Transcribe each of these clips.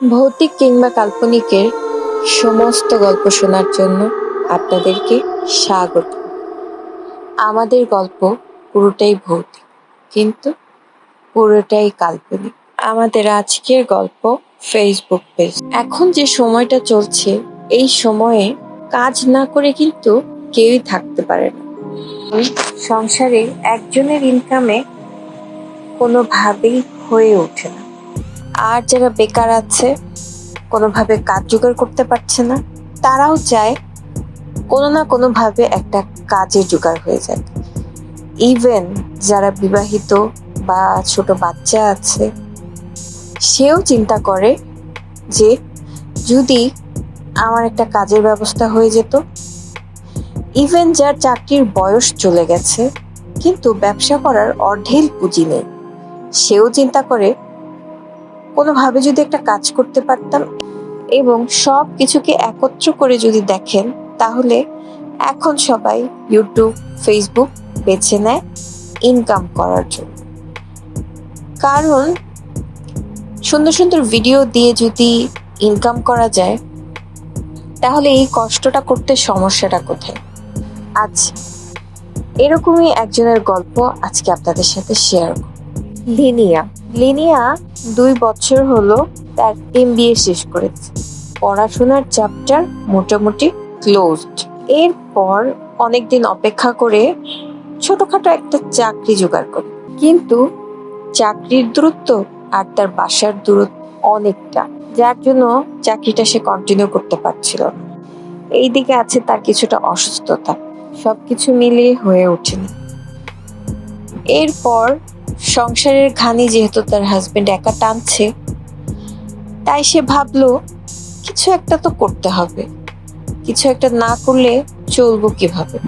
ভৌতিক কিংবা কাল্পনিকের সমস্ত গল্প শোনার জন্য আপনাদেরকে স্বাগত। আমাদের গল্প পুরোটাই ভৌতিক, কিন্তু পুরোটাই কাল্পনিক। আমাদের আজকের গল্প ফেসবুক পেজ এখন যে সময়টা চলছে, এই সময়ে কাজ না করে কিন্তু কেউই থাকতে পারে না। সংসারে একজনের ইনকামে কোনোভাবেই হয়ে ওঠে না। আর যারা বেকার আছে, কোনোভাবে কাজ জোগাড় করতে পারছে না, তারাও চায় কোনো না কোনোভাবে একটা কাজের জোগাড় হয়ে যায় ইভেন যারা বিবাহিত বা ছোট বাচ্চা আছে, সেও চিন্তা করে যে যদি আমার একটা কাজের ব্যবস্থা হয়ে যেত ইভেন যার চাকরির বয়স চলে গেছে, কিন্তু ব্যবসা করার অঢেল পুঁজি নেই। সেও চিন্তা করে কোনোভাবে যদি একটা কাজ করতে পারতাম এবং সব কিছুকে একত্র করে যদি দেখেন, তাহলে এখন সবাই ইউটিউব ফেসবুক বেছে নেয় ইনকাম করার জন্য। কারণ সুন্দর সুন্দর ভিডিও দিয়ে যদি ইনকাম করা যায়, তাহলে এই কষ্টটা করতে সমস্যাটা কোথায়? আচ্ছা এরকমই একজনের গল্প আজকে আপনাদের সাথে শেয়ার করব। লিনিয়া। লিনিয়া দুই বছর হলো তার এমবিএ শেষ করেছে। পড়াশোনার চ্যাপ্টার মোটামুটি ক্লোজড এরপর অনেকদিন অপেক্ষা করে ছোটখাটো একটা চাকরি জোগাড় করে। কিন্তু চাকরির দূরত্ব আর তার বাসার দূরত্ব অনেকটা, যার জন্য চাকরিটা সে কন্টিনিউ করতে পারছিল না। এইদিকে আছে তার কিছুটা অসুস্থতা। সবকিছু মিলিয়ে হয়ে ওঠেনি। এরপর সংসারের ঘানি যেহেতু তার হাজবেন্ড একা টানছে, তাই সে ভাবলো, কিছু একটা তো করতে হবে। কিছু একটা না করলে চলবো কীভাবে?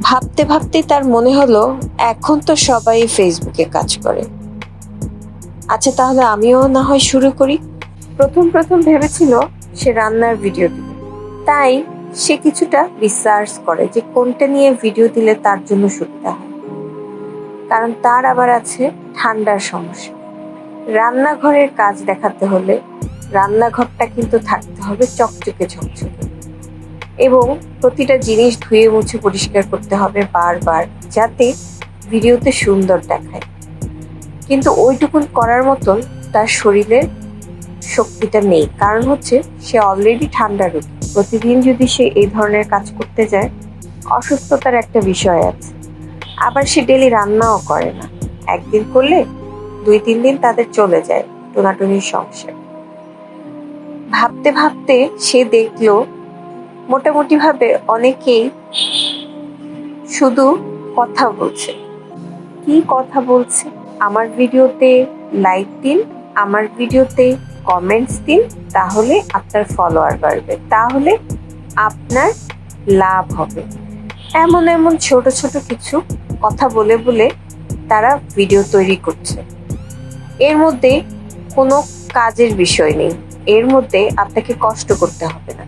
ভাবতে ভাবতে তার মনে হলো, এখন তো সবাই ফেসবুকে কাজ করে। আচ্ছা তাহলে আমিও না হয় শুরু করি? প্রথম প্রথম ভেবেছিল সে রান্নার ভিডিও দিবে। তাই সে কিছুটা রিসার্চ করে যে কোনটা নিয়ে ভিডিও দিলে তার জন্য সুবিধা হয়। কারণ তার আবার আছে ঠান্ডার সমস্যা। রান্নাঘরের কাজ দেখাতে হলে রান্নাঘরটা কিন্তু থাকতে হবে চকচকে ঝকঝকে। এবং প্রতিটা জিনিস ধুয়ে মুছে পরিষ্কার করতে হবে বারবার, যাতে ভিডিওতে সুন্দর দেখায়। কিন্তু ওইটুকুন করার মতন তার শরীরের শক্তিটা নেই। কারণ হচ্ছে, সে অলরেডি ঠান্ডা রোগী। প্রতিদিন যদি সে এই ধরনের কাজ করতে যায়, অসুস্থতার একটা বিষয় আছে। আবার সে ডেলি রান্নাও করে না। একদিন করলে দুই, তিন দিন তাদের চলে যায় টোনাটুনির সংসার। ভাবতে ভাবতে সে দেখল মোটামুটি ভাবে অনেকেই শুধু কথা বলছে। কি কথা বলছে? আমার ভিডিওতে লাইক দিন, আমার ভিডিওতে কমেন্টস দিন, তাহলে আপনার ফলোয়ার বাড়বে। তাহলে আপনার লাভ হবে। এমন এমন ছোট ছোট কিছু কথা বলে বলে তারা ভিডিও তৈরি করছে। এর মধ্যে কোনো কাজের বিষয় নেই। এর মধ্যে আপনাকে কষ্ট করতে হবে না।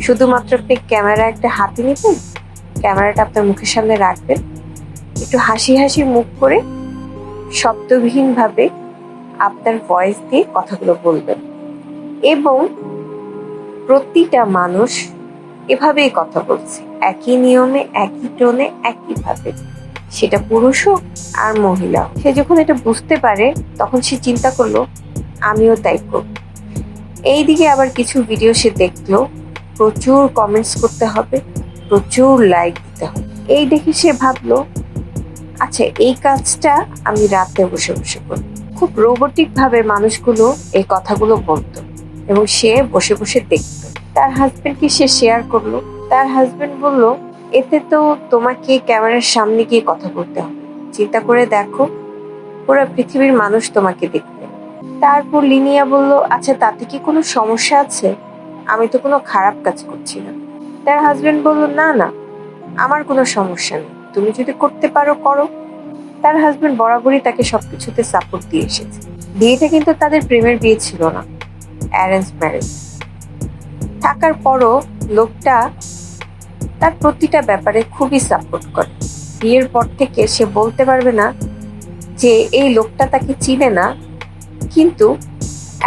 শুধুমাত্র আপনি ক্যামেরা একটা হাতে নিবেন, ক্যামেরাটা আপনার মুখের সামনে রাখবেন। একটু হাসি হাসি মুখ করে শব্দবিহীনভাবে আপনার ভয়েস দিয়ে কথাগুলো বলবেন। এবং প্রতিটা মানুষ এভাবেই কথা বলছে। একই নিয়মে, একই টোনে একইভাবে। সেটা পুরুষ হোক আর মহিলা সে যখন এটা বুঝতে পারে, তখন সে চিন্তা করল, আমিও তাই করব। এইদিকে আবার কিছু ভিডিও সে দেখল, প্রচুর কমেন্টস করতে হবে, প্রচুর লাইক দিতে হবে। এই দেখে সে ভাবলো আচ্ছা এই কাজটা আমি রাতে বসে বসে করব। খুব রোবোটিক ভাবে মানুষগুলো এই কথাগুলো বলতো এবং সে বসে বসে দেখতো। তার হাজবেন্ডকে সে শেয়ার করল। তার হাজবেন্ড বলল এতে তো তোমাকে ক্যামেরার সামনে গিয়ে কথা বলতে হবে। চিন্তা করে দেখো, পুরো পৃথিবীর মানুষ তোমাকে দেখবে। তারপর লিনিয়া বলল আচ্ছা তাতে কি কোনো সমস্যা আছে? আমি তো কোনো খারাপ কাজ করছি না। তার হাজবেন্ড বলল, না না, আমার কোনো সমস্যা নেই। তুমি যদি করতে পারো, করো। তার হাজবেন্ড বরাবরই তাকে সবকিছুতে সাপোর্ট দিয়ে এসেছে। বিয়েটা কিন্তু তাদের প্রেমের বিয়ে ছিল না। অ্যারেঞ্জ ম্যারেজ থাকার পরও লোকটা তার প্রতিটা ব্যাপারে খুবই সাপোর্ট করে। বিয়ের পর থেকে সে বলতে পারবে না যে এই লোকটা তাকে চিনে না, কিন্তু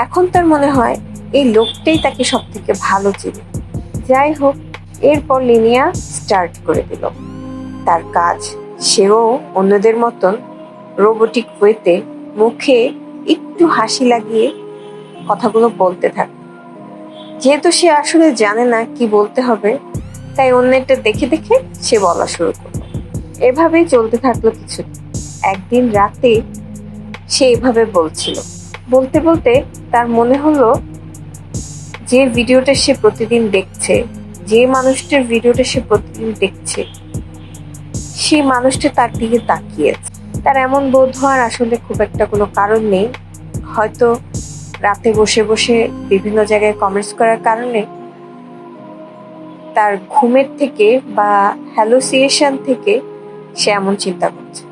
এখন তার মনে হয় এই লোকটাই তাকে সব থেকে ভালো চিনে। যাই হোক, এরপর লিনিয়া স্টার্ট করে দিল। তার কাজ সেও অন্যদের মতন রোবোটিক ওয়েতে মুখে একটু হাসি লাগিয়ে কথাগুলো বলতে থাকে। যেহেতু সে আসলে জানে না কি বলতে হবে তাই অন্যেরটা দেখে দেখে সে বলা শুরু করল। এভাবেই চলতে থাকল কিছু একদিন রাতে সে এভাবে বলছিল। বলতে বলতে তার মনে হলো, যে ভিডিওটা সে প্রতিদিন দেখছে, যে মানুষটার ভিডিওটা সে প্রতিদিন দেখছে, সেই মানুষটা তার দিকে তাকিয়েছে। তার এমন বোধ হওয়ার আসলে খুব একটা কোনো কারণ নেই। হয়তো রাতে বসে বসে বিভিন্ন জায়গায় কমেন্টস করার কারণে তার ঘুমের থেকে বা হ্যালোসিয়েশন থেকে সে এমন চিন্তা করছে।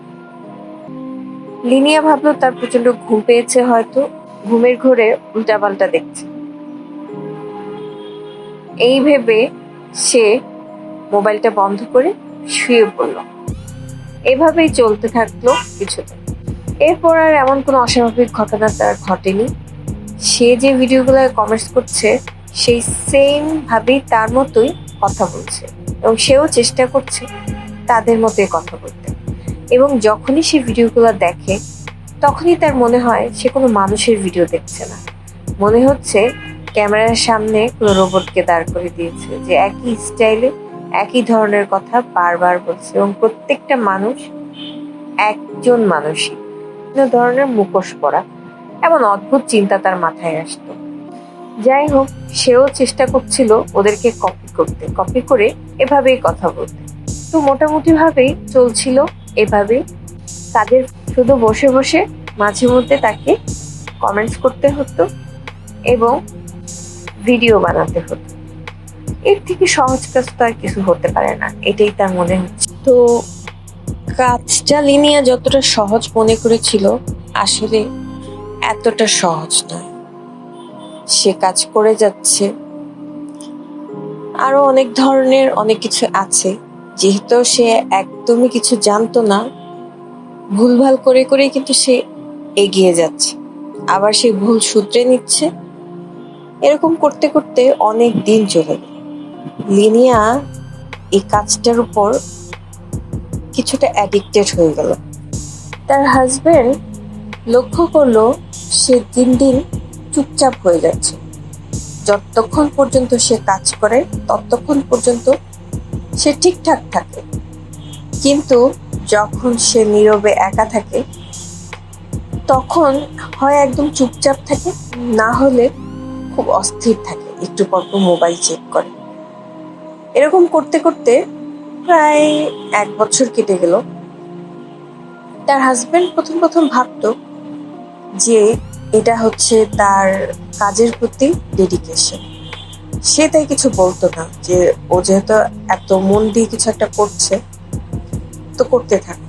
লিনিয়া ভাবলো তার প্রচণ্ড ঘুম পেয়েছে হয়তো, ঘুমের ঘোরে উল্টাপাল্টা দেখছে। এই ভেবে সে মোবাইলটা বন্ধ করে শুয়ে পড়ল। এভাবেই চলতে থাকল কিছুদিন। এরপর আর এমন কোনো অস্বাভাবিক ঘটনা তার ঘটেনি। সে যে ভিডিওগুলো কমেন্টস করছে, সেই সেম ভাবেই তার মতোই কথা বলছে এবং সেও চেষ্টা করছে তাদের মতোই কথা বলতে। এবং যখনই সে ভিডিওগুলো দেখে, তখনই তার মনে হয় সে কোনো মানুষের ভিডিও দেখছে না। মনে হচ্ছে ক্যামেরার সামনে কোনো রোবটকে দাঁড় করে দিয়েছে যে একই স্টাইলে একই ধরনের কথা বারবার বলছে এবং প্রত্যেকটা মানুষ একজন মানুষই। বিভিন্ন ধরনের মুখোশ পরা, এমন অদ্ভুত চিন্তা তার মাথায় আসতো। যাই হোক, সেও চেষ্টা করছিল ওদেরকে কপি করতে। কপি করে এভাবেই কথা বলতে। তো মোটামুটি ভাবেই চলছিল এভাবে তাদের শুধু বসে বসে মাঝে মধ্যে তাকে কমেন্টস করতে হতো এবং ভিডিও বানাতে হতো। এর থেকে সহজ কাজ তো আর কিছু হতে পারে না, এটাই তার মনে হচ্ছে। তো কাজটা লিনিয়া যতটা সহজ মনে করেছিল, আসলে এতটা সহজ নয়। সে কাজ করে যাচ্ছে। আরও অনেক ধরনের অনেক কিছু আছে। যেহেতু সে একদমই কিছু জানতো না, ভুলভাল করে করে কিন্তু সে এগিয়ে যাচ্ছে। আবার সে ভুল শুধরে নিচ্ছে। এরকম করতে করতে অনেক দিন চলে লিনিয়া এই কাজটার উপর কিছুটা অ্যাডিক্টেড হয়ে গেল। তার হাজবেন্ড লক্ষ্য করল সে দিন দিন চুপচাপ হয়ে যাচ্ছে। যতক্ষণ পর্যন্ত সে কাজ করে, ততক্ষণ পর্যন্ত সে ঠিকঠাক থাকে। কিন্তু যখন সে নীরবে একা থাকে, তখন হয় একদম চুপচাপ থাকে, না হলে খুব অস্থির থাকে, একটু পর মোবাইল চেক করে। এরকম করতে করতে প্রায় এক বছর কেটে গেল। তার হাজবেন্ড প্রথম প্রথম ভাবতো যে এটা হচ্ছে তার কাজের প্রতি ডেডিকেশন সে তাই কিছু বলতো না যে, ও যেহেতু এত মন দিয়ে কিছু একটা করছে, তো করতে থাকে।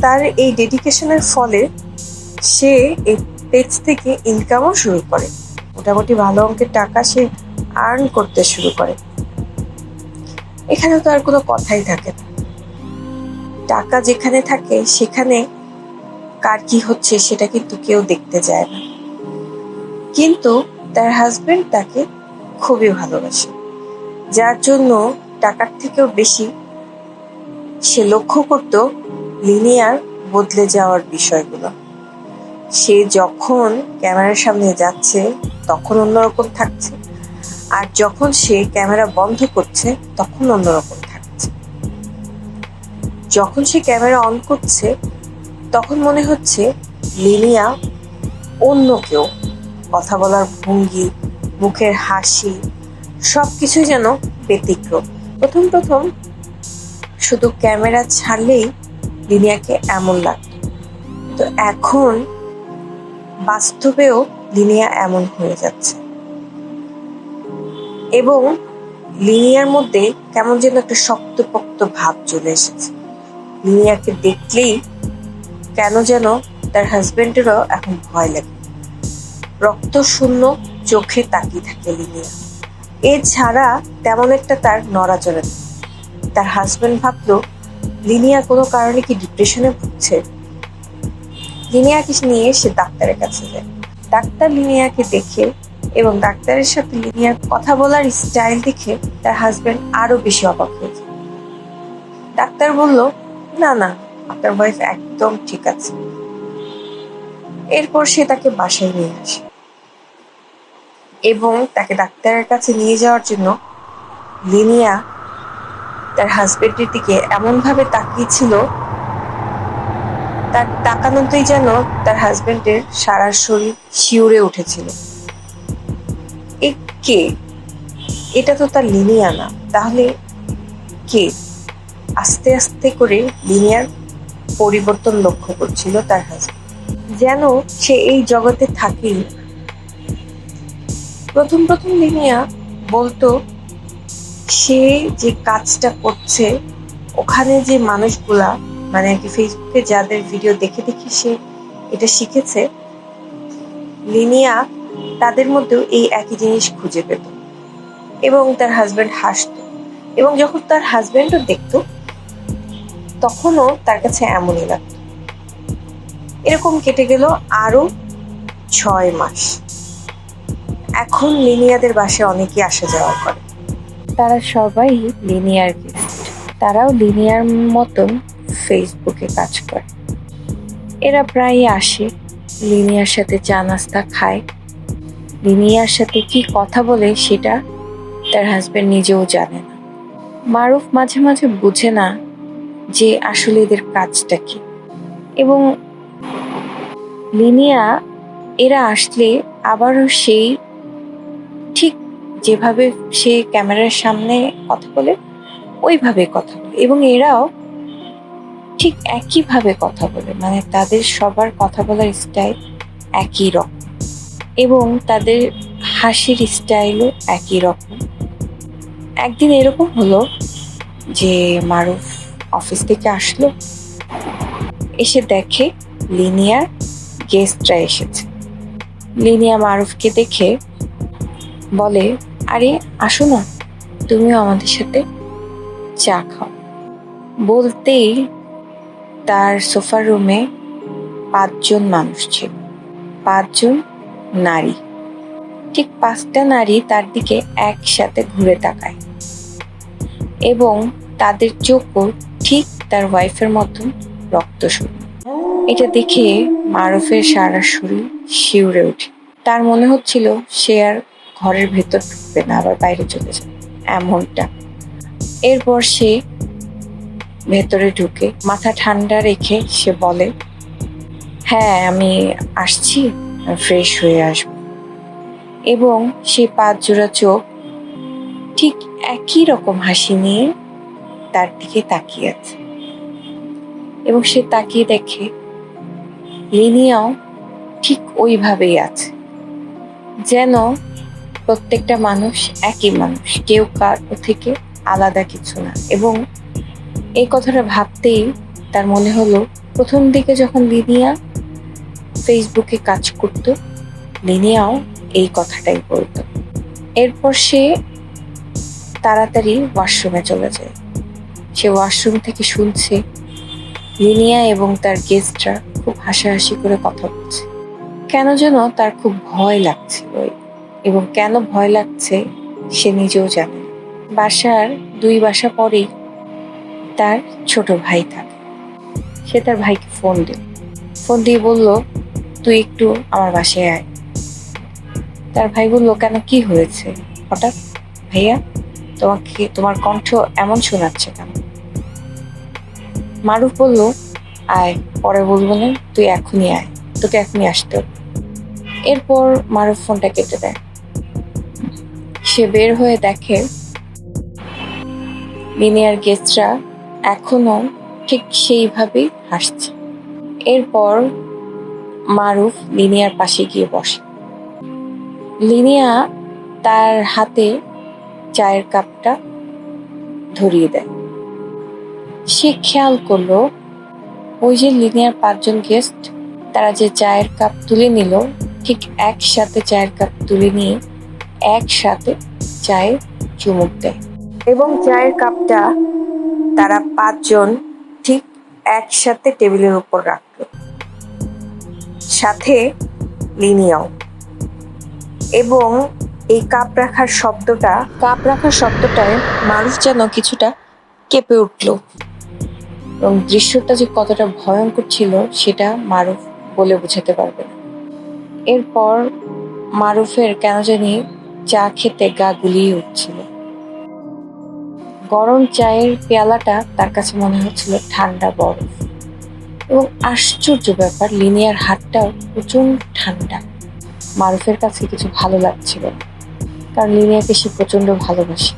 তার এই ডেডিকেশনের ফলে সে এই পেজ থেকে ইনকামও শুরু করে। মোটামুটি ভালো অঙ্কের টাকা সে আর্ন করতে শুরু করে। এখানে তো আর কোনো কথাই থাকে না। টাকা যেখানে থাকে, সেখানে কার কি হচ্ছে সেটা কিন্তু কেউ দেখতে যায় না। কিন্তু তার হাজবেন্ড তাকে খুবই ভালোবাসে। যার জন্য টাকার থেকেও বেশি সে লক্ষ্য করত লিনিয়ার বদলে যাওয়ার বিষয়গুলো। সে যখন ক্যামেরার সামনে যাচ্ছে, তখন অন্যরকম থাকছে। আর যখন সে ক্যামেরা বন্ধ করছে, তখন অন্যরকম থাকছে। যখন সে ক্যামেরা অন করছে তখন মনে হচ্ছে লিনিয়া অন্য কেউ। কথা বলার ভঙ্গি, মুখের হাসি সব কিছুই যেন ব্যতিক্রম। প্রথম প্রথম শুধু ক্যামেরা ছাড়লেই লিনিয়াকে এমন লাগতো। তো এখন বাস্তবেও লিনিয়া এমন হয়ে যাচ্ছে। এবং লিনিয়ার মধ্যে কেমন যেন একটা শক্তপোক্ত ভাব চলে এসেছে। লিনিয়াকে দেখলেই কেন যেন তার হাজবেন্ডেরও এখন ভয় লাগে। রক্ত শূন্য চোখে তাকিয়ে থাকে লিনিয়া। এছাড়া তেমন একটা তার নড়াচড়া নেই। তার হাজবেন্ড ভাবলো, লিনিয়া কোনো কারণে কি ডিপ্রেশনে ভুগছে? লিনিয়াকে নিয়ে সে ডাক্তারের কাছে যায়। ডাক্তার লিনিয়াকে দেখে এবং ডাক্তারের সাথে লিনিয়ার কথা বলার স্টাইল দেখে তার হাজবেন্ড আরও বেশি অবাক হয়ে যায়। ডাক্তার বলল, না না আপনার ওয়াইফ একদম ঠিক আছে। এরপর সে তাকে বাসায় নিয়ে আসে। এবং তাকে ডাক্তারের কাছে নিয়ে যাওয়ার জন্য লিনিয়া তার হাজবেন্ডের দিকে এমনভাবে তাকিয়েছিল, তার তাকানোতেই যেন তার হাজবেন্ডের সারা শরীর শিউরে উঠেছিল। এ কে? এটা তো তার লিনিয়া না। তাহলে কে? আস্তে আস্তে করে লিনিয়ার পরিবর্তন লক্ষ্য করছিল তার হাজবেন্ড যেন সে এই জগতে থাকেই। প্রথম প্রথম লিনিয়া বলতো, সে যে কাজটা করছে, ওখানে যে মানুষগুলা মানে আর কি ফেসবুকে যাদের ভিডিও দেখে দেখে সে এটা শিখেছে, লিনিয়া তাদের মধ্যেও এই একই জিনিস খুঁজে পেত। এবং তার হাজবেন্ড হাসতো। এবং যখন তার হাজবেন্ডও দেখতো তখনও তার কাছে এমনই লাগতো এরকম কেটে গেল আরও ছয় মাস। এখন লিনিয়াদের বাসায় অনেকেই আসা যাওয়া করে। তারা সবাই লিনিয়ার গেস্ট। তারাও লিনিয়ার মতন ফেসবুকে কাজ করে। এরা প্রায়ই আসে, লিনিয়ার সাথে চা নাস্তা খায়। লিনিয়ার সাথে কি কথা বলে সেটা তার হাজবেন্ড নিজেও জানে না। মারুফ মাঝে মাঝে বুঝে না যে আসলে এদের কাজটা কি। এবং লিনিয়া, এরা আসলে আবারও সেই ঠিক যেভাবে সে ক্যামেরার সামনে কথা বলে, ওইভাবে কথা বলে। এবং এরাও ঠিক একইভাবে কথা বলে মানে তাদের সবার কথা বলার স্টাইল একই রকম। এবং তাদের হাসির স্টাইলও একই রকম। একদিন এরকম হলো যে মারুফ অফিস থেকে আসলো। এসে দেখে লিনিয়ার গেস্টরা এসেছে। লিনিয়া মারুফকে দেখে বলে, আরে, আসো না, তুমিও আমাদের সাথে চা খাও। বলতেই তার সোফার রুমে পাঁচজন মানুষ ছিল। পাঁচজন নারী। ঠিক পাঁচটা নারী তার দিকে একসাথে ঘুরে তাকায়। এবং তাদের চোখও তার ওয়াইফের মতন রক্ত শূন্য এটা দেখে মারুফের সারা শরীর শিউরে ওঠে। তার মনে হচ্ছিল সে আর ঘরের ভেতর ঢুকবে না, আবার বাইরে চলে যাবে। এমনটা। এরপর সে ভেতরে ঢুকে মাথা ঠান্ডা রেখে সে বলে হ্যাঁ আমি আসছি ফ্রেশ হয়ে আসব। এবং সে পাঁচ জোড়া চোখ ঠিক একই রকম হাসি নিয়ে তার দিকে তাকিয়ে আছে। এবং সে তাকিয়ে দেখে লিনিয়াও ঠিক ওইভাবেই আছে। যেন প্রত্যেকটা মানুষ একই মানুষ, কেউ কার থেকে আলাদা কিছু না। এবং এই কথাটা ভাবতেই তার মনে হলো, প্রথম দিকে যখন লিনিয়া ফেসবুকে কাজ করত, লিনিয়াও এই কথাটাই বলতো। এরপর সে তাড়াতাড়ি ওয়াশরুমে চলে যায়। সে ওয়াশরুম থেকে শুনছে লিনিয়া এবং তার গেস্টরা খুব হাসাহাসি করে কথা বলছে। কেন যেন তার খুব ভয় লাগছে ওই, এবং কেন ভয় লাগছে সে নিজেও জানে বাসার দুই বাসা পরেই তার ছোট ভাই থাকে। সে তার ভাইকে ফোন দিল। ফোন দিয়ে বলল, তুই একটু আমার বাসায় আয়। তার ভাই বলল, কেন, কি হয়েছে? হঠাৎ? ভাইয়া, তোমাকে, তোমার কণ্ঠ এমন শোনাচ্ছে কেন? মারুফ বলল, আয়, পরে বলব না, তুই এখনই আয়, তোকে এখনই আসতে এরপর মারুফ ফোনটা কেটে দেয়। সে বের হয়ে দেখে লিনিয়ার গেস্টরা এখনও ঠিক সেইভাবেই হাসছে। এরপর মারুফ লিনিয়ার পাশে গিয়ে বসে। লিনিয়া তার হাতে চায়ের কাপটা ধরিয়ে দেয়। সে খেয়াল করল, ওই যে লিনিয়ার পাঁচজন গেস্ট, তারা যে চায়ের কাপ তুলে নিল, ঠিক একসাথে চায়ের কাপ তুলে নিয়ে একসাথে চায়ে চুমুক দেয়। এবং চায়ের কাপটা তারা পাঁচজন ঠিক একসাথে টেবিলের উপর রাখল। সাথে লিনিয়াও। এবং এই কাপ রাখার শব্দটা, কাপ রাখার শব্দটায় মানুষ যেন কিছুটা কেঁপে উঠল। এবং দৃশ্যটা যে কতটা ভয়ঙ্কর ছিল, সেটা মারুফ বলে বোঝাতে পারবে এরপর মারুফের কেন জানি চা খেতে গা গুলিয়ে উঠছিল। গরম চায়ের পেয়ালাটা তার কাছে মনে হচ্ছিল ঠান্ডা বরফ। এবং আশ্চর্য ব্যাপার, লিনিয়ার হাতটাও প্রচণ্ড ঠান্ডা। মারুফের কাছে কিছু ভালো লাগছিল কারণ লিনিয়াকে সে প্রচণ্ড ভালোবাসে।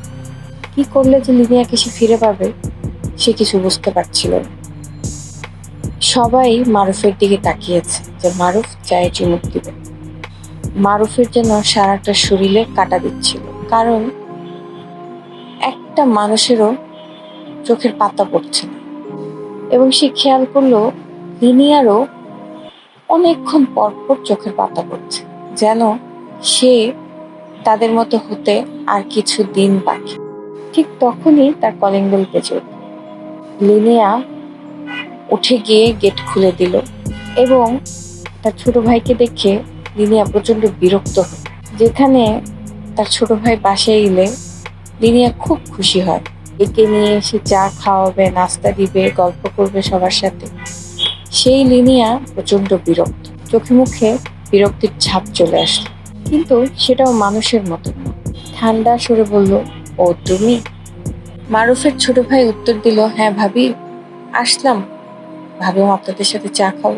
কি করলে যে লিনিয়াকে সে ফিরে পাবে সে কিছু বুঝতে পারছিল। না সবাই মারুফের দিকে তাকিয়েছে যে মারুফ চায়ে চুমুক দিবে। মারুফের যেন সারাটা শরীরে কাটা দিচ্ছিল, কারণ একটা মানুষেরও চোখের পাতা পড়ছে না। এবং সে খেয়াল করল, লিনিয়ারও অনেকক্ষণ পর পর চোখের পাতা পড়ছে, যেন সে তাদের মতো হতে আর কিছু দিন বাকি। ঠিক তখনই তার কলিং বেল বেজে উঠল। লিনিয়া উঠে গিয়ে গেট খুলে দিল এবং তার ছোট ভাইকে দেখে লিনিয়া প্রচণ্ড বিরক্ত যেখানে তার ছোট ভাই বাসায় এলে লিনিয়া খুব খুশি হয়। একে নিয়ে এসে চা খাওয়াবে, নাস্তা দিবে, গল্প করবে সবার সাথে। সেই লিনিয়া প্রচণ্ড বিরক্ত। চোখে মুখে বিরক্তির ছাপ চলে আসলো। কিন্তু সেটাও মানুষের মতো। ঠান্ডা সরে বলল, ও তুমি? মারুফের ছোট ভাই উত্তর দিল হ্যাঁ ভাবি, আসলাম। ভাবিও আপনাদের সাথে চা খাব।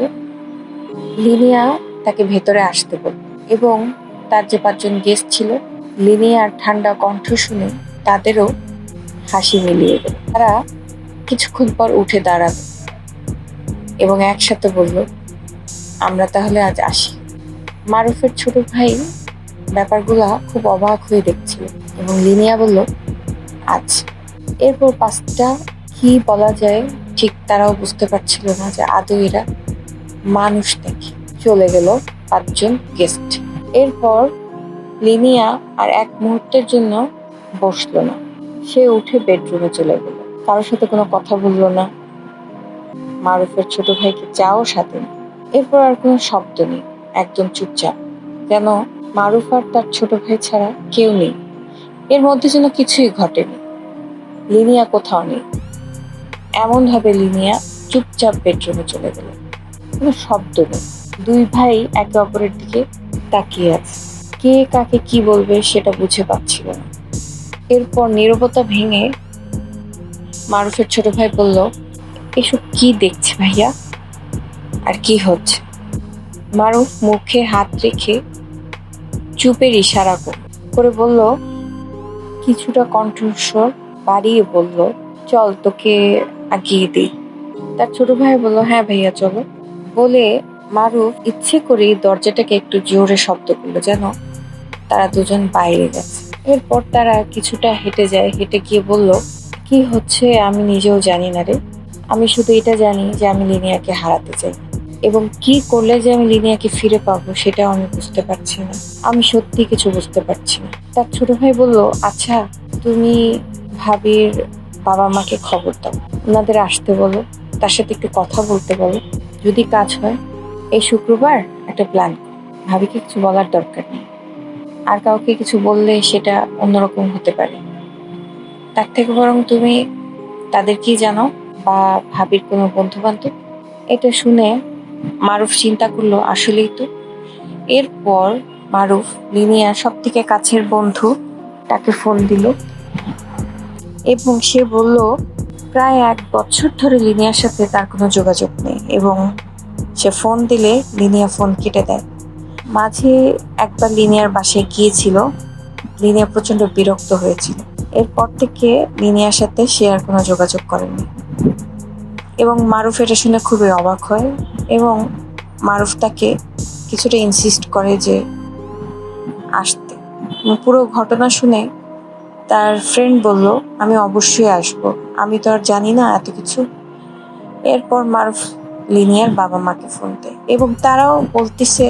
লিনিয়া তাকে ভেতরে আসতে বল এবং তার যে পাঁচজন গেস্ট ছিল, লিনিয়ার ঠান্ডা কণ্ঠ শুনে তাদেরও হাসি মিলিয়ে গেল। তারা কিছুক্ষণ পর উঠে দাঁড়াল এবং একসাথে বলল, আমরা তাহলে আজ আসি। মারুফের ছোট ভাই ব্যাপারগুলা খুব অবাক হয়ে দেখছিল এবং লিনিয়া বলল আজ এরপর পাঁচটা কি বলা যায়, ঠিক তারাও বুঝতে পারছিল না যে আদৌ এরা মানুষ নাকি। চলে গেল পাঁচজন গেস্ট এরপর লিনিয়া আর এক মুহূর্তের জন্য বসল না। সে উঠে বেডরুমে চলে গেল। কারোর সাথে কোনো কথা বলল না। মারুফের ছোট ভাইকে চাও সাথে এরপর আর কোনো শব্দ নেই, একদম চুপচাপ। যেন মারুফ আর তার ছোট ভাই ছাড়া কেউ নেই। এর মধ্যে যেন কিছুই ঘটেনি। লিনিয়া কোথাও নেই। এমন ভাবে লিনিয়া চুপচাপ বেডরুমে চলে গেল। কোনো শব্দ নেই। দুই ভাই একে অপরের দিকে তাকিয়ে আছে। কে কাকে কি বলবে সেটা বুঝে পাচ্ছিল না। এরপর নীরবতা ভেঙে মারুফের ছোট ভাই বলল, এসব কি দেখছে ভাইয়া? আর কি হচ্ছে? মারুফ মুখে হাত রেখে চুপের ইশারা করে বলল, কিছুটা কণ্ঠস্বর বাড়িয়ে বলল, চল তোকে আগিয়ে দিই। তার ছোট ভাই বলল হ্যাঁ ভাইয়া, চলো। বলে মারুফ ইচ্ছে করে দরজাটাকে একটু জোরে শব্দ করল, যেন তারা দুজন বাইরে গেছে। এরপর তারা কিছুটা হেঁটে যায়, হেঁটে গিয়ে বলল, কি হচ্ছে আমি নিজেও জানি না রে। আমি শুধু এটা জানি যে আমি লিনিয়াকে হারাতে চাই। এবং কি করলে যে আমি লিনিয়াকে ফিরে পাবো সেটাও আমি বুঝতে পারছি না। আমি সত্যি কিছু বুঝতে পারছি না। তার ছোট ভাই বলল আচ্ছা তুমি ভাবির বাবা মাকে খবর দাও। ওনাদের আসতে বলো, তার সাথে একটু কথা বলতে বলো। যদি কাজ হয়, এই শুক্রবার একটা প্ল্যান ভাবিকে কিছু বলার দরকার নেই। আর কাউকে কিছু বললে সেটা অন্যরকম হতে পারে। তার থেকে বরং তুমি তাদেরকেই জানো বা ভাবির কোনো বন্ধু বান্ধব এটা শুনে মারুফ চিন্তা করল আসলেই তো। এরপর মারুফ, লিনিয়া সব থেকে কাছের বন্ধু, তাকে ফোন দিল। এবং সে বলল, প্রায় এক বছর ধরে লিনিয়ার সাথে তার কোনো যোগাযোগ নেই এবং সে ফোন দিলে লিনিয়া ফোন কেটে দেয়। মাঝে একবার লিনিয়ার বাসায় গিয়েছিল। লিনিয়া প্রচণ্ড বিরক্ত হয়েছিল। এরপর থেকে লিনিয়ার সাথে সে আর কোনো যোগাযোগ করেনি। এবং মারুফ এটা শুনে খুবই অবাক হয় এবং মারুফ তাকে কিছুটা ইনসিস্ট করে যে আসতে। পুরো ঘটনা শুনে তার ফ্রেন্ড বলল, আমি অবশ্যই আসব। আমি তো আর জানি না এত কিছু। এরপর মারুফ লিনিয়ার বাবা মাকে ফোন দেয় এবং তারাও বলতেছে,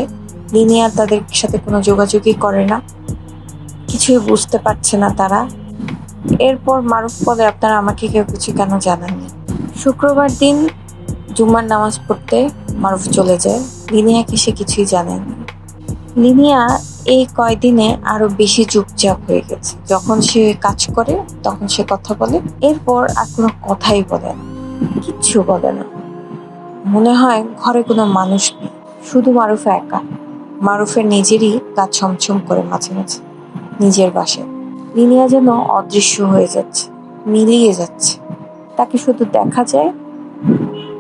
লিনিয়া তাদের সাথে কোনো যোগাযোগই করে না। কিছুই বুঝতে পারছে না তারা। এরপর মারুফ বলে, আপনারা আমাকে কেউ কিছু কেন জানাননি শুক্রবার দিন জুম্মার নামাজ পড়তে মারুফ চলে যায়। লিনিয়াকে সে কিছুই জানে না। লিনিয়া এই কয়দিনে আরও বেশি চুপচাপ হয়ে গেছে। যখন সে কাজ করে, তখন সে কথা বলে। এরপর আর কোনো কথাই বলে না। কিচ্ছু বলে না। মনে হয় ঘরে কোনো মানুষ নেই। শুধু মারুফ একা। মারুফের নিজেরই গা ছমছম করে মাঝে মাঝে। নিজের বাসায়। লিনিয়া যেন অদৃশ্য হয়ে যাচ্ছে। মিলিয়ে যাচ্ছে। তাকে শুধু দেখা যায়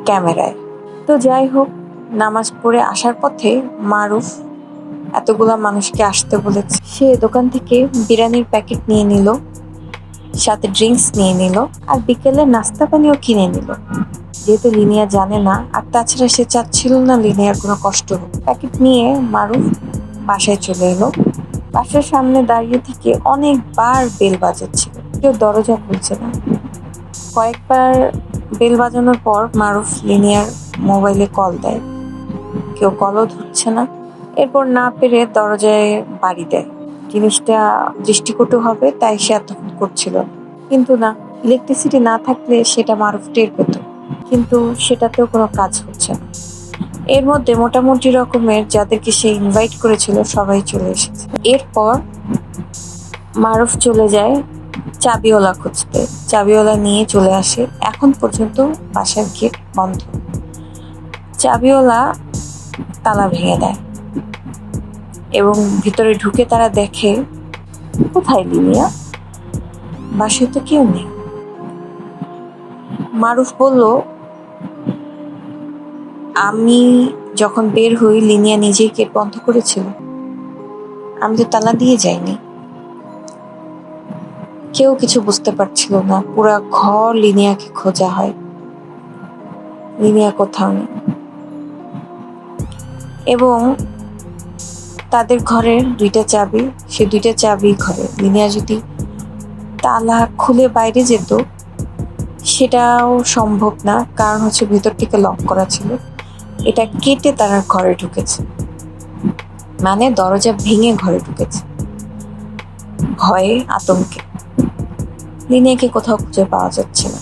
ক্যামেরায়। তো যাই হোক, নামাজ পড়ে আসার পথে মারুফ এতগুলা মানুষকে আসতে বলেছে। সে দোকান থেকে বিরিয়ানির প্যাকেট নিয়ে নিল, সাথে ড্রিঙ্কস নিয়ে নিল, আর বিকেলে নাস্তা পানিও কিনে নিল। যেহেতু লিনিয়া জানে না, আর তাছাড়া সে চাচ্ছিল না লিনিয়ার কোনো কষ্ট হোক। প্যাকেট নিয়ে মারুফ বাসায় চলে এলো। বাসার সামনে দাঁড়িয়ে থেকে অনেকবার বেল বাজাচ্ছিল। কেউ দরজা খুলছে না। কয়েকবার বেল বাজানোর পর মারুফ লিনিয়ার মোবাইলে কল দেয়। কেউ কলও ধরছে না। এরপর না পেরে দরজায় বাড়ি দেয়। জিনিসটা দৃষ্টিকটু হবে, তাই সে এতক্ষণ করছিল। কিন্তু না ইলেকট্রিসিটি না থাকলে সেটা মারুফ টের পেত। কিন্তু সেটাতেও কোনো কাজ হচ্ছে না। এর মধ্যে মোটামুটি রকমের যাদেরকে সে ইনভাইট করেছিল, সবাই চলে এসেছে। এরপর মারুফ চলে যায় চাবিওয়ালা খুঁজতে। চাবিওয়ালা নিয়ে চলে আসে। এখন পর্যন্ত বাসার গেট বন্ধ। চাবিওয়ালা তালা ভেঙে দেয়। এবং ভিতরে ঢুকে তারা দেখে, কোথায় লিনিয়া? বাসায় তো কেউ নেই। মারুফ বলল, আমি যখন বের হই, লিনিয়া নিজেই গেট বন্ধ করেছিল। আমি তো তালা দিয়ে যাইনি। কেউ কিছু বুঝতে পারছিল না। পুরা ঘর লিনিয়াকে খোঁজা হয়। লিনিয়া কোথাও নেই। এবং তাদের ঘরের দুইটা চাবি, সে দুইটা চাবি ঘরে। লিনিয়া যদি তালা খুলে বাইরে যেত, সেটাও সম্ভব না, কারণ হচ্ছে ভিতর থেকে লক করা ছিল। এটা কেটে তারা ঘরে ঢুকেছে। মানে দরজা ভেঙে ঘরে ঢুকেছে। ভয়ে, আতঙ্কে। লিনিয়াকে কোথাও খুঁজে পাওয়া যাচ্ছে না।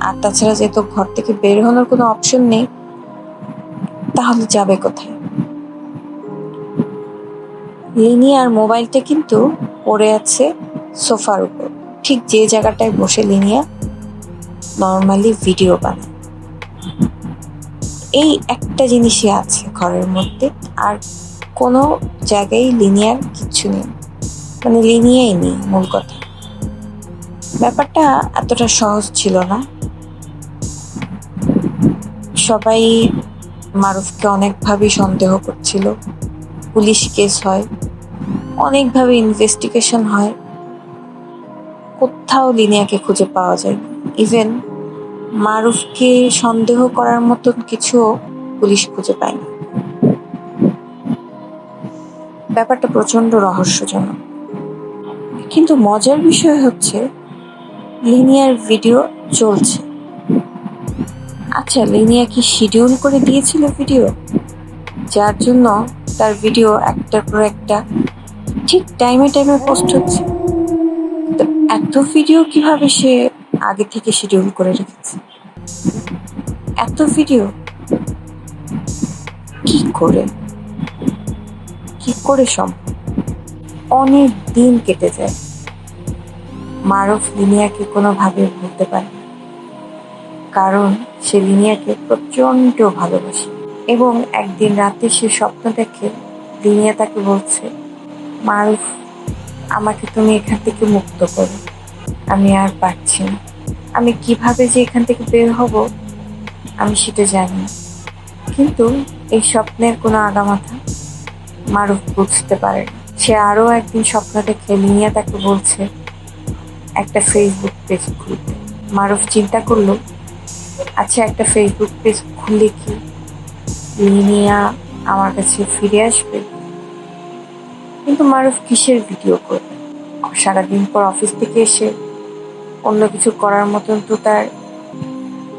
আর তাছাড়া যেহেতু ঘর থেকে বের হওয়ার কোনো অপশন নেই, তাহলে যাবে কোথায়? লিনিয়ার মোবাইলটা কিন্তু পড়ে আছে সোফার উপর। ঠিক যে জায়গাটায় বসে লিনিয়া নর্মালি ভিডিও বানায়। এই একটা জিনিসই আছে ঘরের মধ্যে, আর কোনো জায়গায় লিনিয়ার কিচ্ছু নেই। মানে লিনিয়াই নেই মূল কথা। ব্যাপারটা এতটা সহজ ছিল না। সবাই মারুফকে অনেকভাবেই সন্দেহ করছিল। পুলিশ কেস হয়, অনেকভাবে ইনভেস্টিগেশন হয়। কোথাও লিনিয়াকে খুঁজে পাওয়া যায় ইভেন মারুফকে সন্দেহ করার মতন কিছুও পুলিশ খুঁজে পায়নি ব্যাপারটা প্রচণ্ড রহস্যজনক। কিন্তু মজার বিষয় হচ্ছে, লিনিয়ার ভিডিও চলছে। আচ্ছা লিনিয়া কি শিডিউল করে দিয়েছিল ভিডিও যার জন্য তার ভিডিও একটার পর একটা। ঠিক টাইমে টাইমে পোস্ট হচ্ছে। তো এত ভিডিও কীভাবে সে আগে থেকে শিডিউল করে রেখেছে? এত ভিডিও কি করে? কি করে সম্ভব? অনেক দিন কেটে যায়। মারফ লিনিয়াকে কোনোভাবে ভুলতে পারে কারণ সে লিনিয়াকে প্রচণ্ড ভালোবাসে। এবং একদিন রাতে সে স্বপ্ন দেখে লিনিয়া তাকে বলছে, মারুফ, আমাকে তুমি এখান থেকে মুক্ত করো। আমি আর পারছি না। আমি কীভাবে যে এখান থেকে বের হব, আমি সেটা জানি। কিন্তু এই স্বপ্নের কোনো আগামাথা মারুফ বুঝতে পারে সে আরও একদিন স্বপ্ন দেখে লিনিয়া তাকে বলছে, একটা ফেসবুক পেজ খুলতে। মারুফ চিন্তা করল আচ্ছা একটা ফেসবুক পেজ খুললে কি লিনিয়া আমার কাছে ফিরে আসবে। কিন্তু মারুফ কিসের ভিডিও করবে? সারাদিন পর অফিস থেকে এসে অন্য কিছু করার মতন তো তার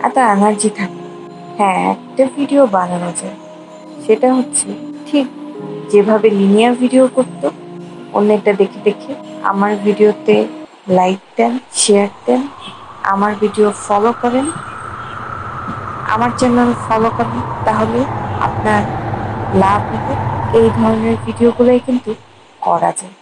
এত এনার্জি থাকে। হ্যাঁ একটা ভিডিও বানানো যায়। সেটা হচ্ছে ঠিক যেভাবে লিনিয়ার ভিডিও করতো অন্যটা দেখে দেখে আমার ভিডিওতে লাইক দেন শেয়ার দেন, আমার ভিডিও ফলো করেন। আমার চ্যানেল ফলো করেন, তাহলে আপনার লাভ হবে এই ধরনের ভিডিওগুলোই কিন্তু করা যায়।